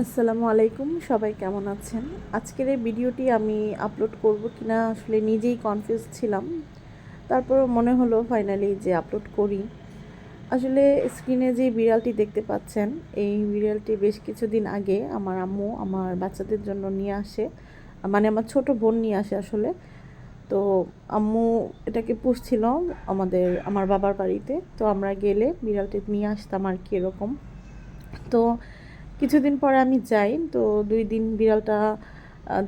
আসসালামু আলাইকুম, সবাই কেমন আছেন? আজকের এই ভিডিওটি আমি আপলোড করব কিনা আসলে নিজেই কনফিউজ ছিলাম। তারপর মনে হলো ফাইনালি যে আপলোড করি। আসলে স্ক্রিনে যে বিড়ালটি দেখতে পাচ্ছেন, এই বিড়ালটি বেশ কিছুদিন আগে আমার আম্মু আমার বাচ্চাদের জন্য নিয়ে আসে মানে আমার ছোট বোন নিয়ে আসে আসলে। তো আম্মু এটাকে পুষছিল আমাদের, আমার বাবার বাড়িতে। তো আমরা গেলে বিড়ালটি নিয়ে আসতাম আর কি এরকম। তো কিছুদিন পরে আমি যাই, তো দুই দিন বিড়ালটা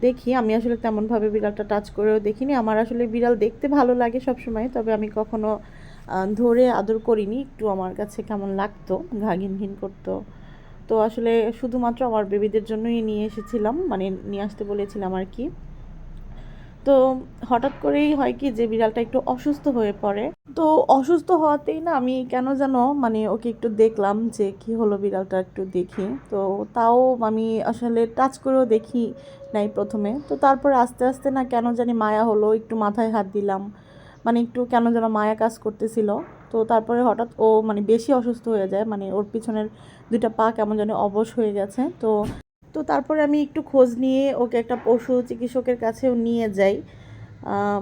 দেখি। আমি আসলে তেমনভাবে বিড়ালটা টাচ করেও দেখিনি। আমার আসলে বিড়াল দেখতে ভালো লাগে সব সময় তবে আমি কখনো ধরে আদর করিনি। একটু আমার কাছে কেমন লাগতো ঘা ঘিন করতো। তো আসলে শুধুমাত্র আমার বেবিদের জন্যই নিয়ে এসেছিলাম মানে নিয়ে আসতে বলেছিলাম আর কি। তো হঠাৎ করেই হয় কি যে বিড়ালটা একটু অসুস্থ হয়ে পড়ে। তো অসুস্থ হওয়াতেই না আমি কেন যেন মানে ওকে একটু দেখলাম যে কি হলো বিড়ালটা একটু দেখি। তো তাও আমি আসলে টাচ করেও দেখি নাই প্রথমে। তো তারপর আস্তে আস্তে না কেন জানি মায়া হলো, একটু মাথায় হাত দিলাম। মানে একটু কেন যেন মায়া কাজ করতেছিল। তো তারপরে হঠাৎ ও মানে বেশি অসুস্থ হয়ে যায়। মানে ওর পিছনের দুইটা পা কেমন যেন অবশ হয়ে গেছে। তো তো তারপরে আমি একটু খোঁজ নিয়ে ওকে একটা পশু চিকিৎসকের কাছেও নিয়ে যাই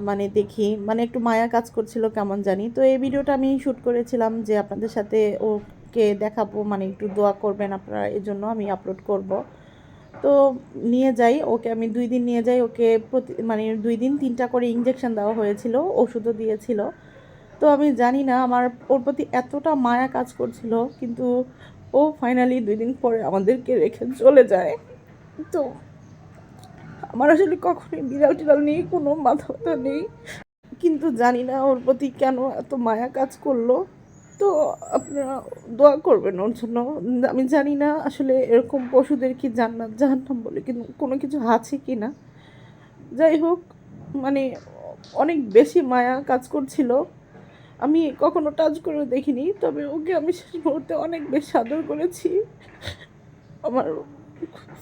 মানে দেখি মানে একটু মায়া কাজ করছিল কেমন জানি। তো এই ভিডিওটা আমি শ্যুট করেছিলাম যে আপনাদের সাথে ওকে দেখাবো মানে একটু দোয়া করবেন আপনারা এই জন্য আমি আপলোড করব। তো নিয়ে যাই, ওকে আমি দুই দিন নিয়ে যাই, ওকে প্রতি মানে দুই দিন তিনটা করে ইঞ্জেকশন দেওয়া হয়েছিল, ওষুধও দিয়েছিল। তো আমি জানি না, আমার ওর প্রতি এতটা মায়া কাজ করছিল, কিন্তু ও ফাইনালি দুই দিন পরে আমাদেরকে রেখে চলে যায়। তো? আমার আসলে কখনোই বিড়াল টিড়াল নেই কোনো মাথা ব্যথা নেই। কিন্তু জানি না ওর প্রতি কেন এত মায়া কাজ করল। তো আপনারা দোয়া করবেন ওর জন্য। আমি জানি না আসলে এরকম পশুদের কি জান্নাত জাহান্নাম বলে কিন্তু কোনো কিছু আছে কি না। যাই হোক মানে অনেক বেশি মায়া কাজ করছিল। আমি কখনো টাচ করে দেখিনি, তবে ওকে আমি শেষ মুহূর্তে অনেক বেশ আদর করেছি। আমার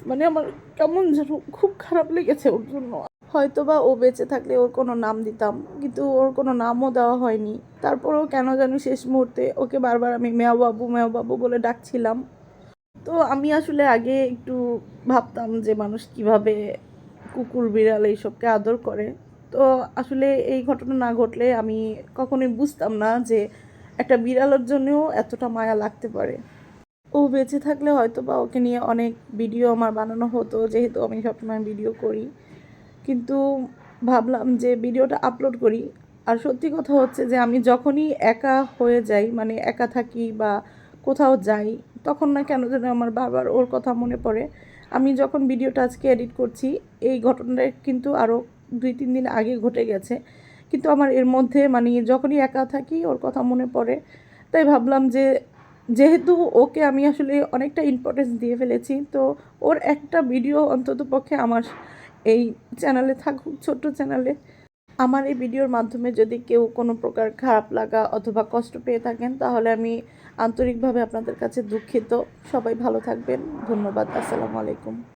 মানে আমার কেমন যেন খুব খারাপ লেগেছে ওর জন্য। হয়তো বা ও বেঁচে থাকলে ওর কোনো নাম দিতাম, কিন্তু ওর কোনো নামও দেওয়া হয়নি। তারপরেও কেন জানি শেষ মুহূর্তে ওকে বারবার আমি মেয়া বাবু মেয়া বাবু বলে ডাকছিলাম। তো আমি আসলে আগে একটু ভাবতাম যে মানুষ কীভাবে কুকুর বিড়াল এইসবকে আদর করে। তো আসলে এই ঘটনা না ঘটলে আমি কখনোই বুঝতাম না যে একটা বিড়ালের জন্যও এতটা মায়া লাগতে পারে। ও বেঁচে থাকলে হয়তো বা ওকে নিয়ে অনেক ভিডিও আমার বানানো হতো, যেহেতু আমি সবসময় ভিডিও করি। কিন্তু ভাবলাম যে ভিডিওটা আপলোড করি। আর সত্যি কথা হচ্ছে যে আমি যখনই একা হয়ে যাই মানে একা থাকি বা কোথাও যাই, তখন না কেন যেন আমার বাবার ওর কথা মনে পড়ে। আমি যখন ভিডিওটা আজকে এডিট করছি, এই ঘটনাটা কিন্তু আরও দুই তিন দিন আগে ঘটে গেছে। কিন্তু আমার এর মধ্যে মানে যখনই একা থাকি, ওর কথা মনে পড়ে। তাই ভাবলাম যে, যেহেতু ওকে আমি আসলে অনেকটা ইম্পর্টেন্স দিয়ে ফেলেছি, তো ওর একটা ভিডিও অন্তত পক্ষে আমার এই চ্যানেলে থাকুক, ছোট্ট চ্যানেলে আমার এই ভিডিওর মাধ্যমে যদি কেউ কোনো প্রকার খারাপ লাগা অথবা কষ্ট পেয়ে থাকেন, তাহলে আমি আন্তরিকভাবে আপনাদের কাছে দুঃখিত। সবাই ভালো থাকবেন। ধন্যবাদ। আসসালামু আলাইকুম।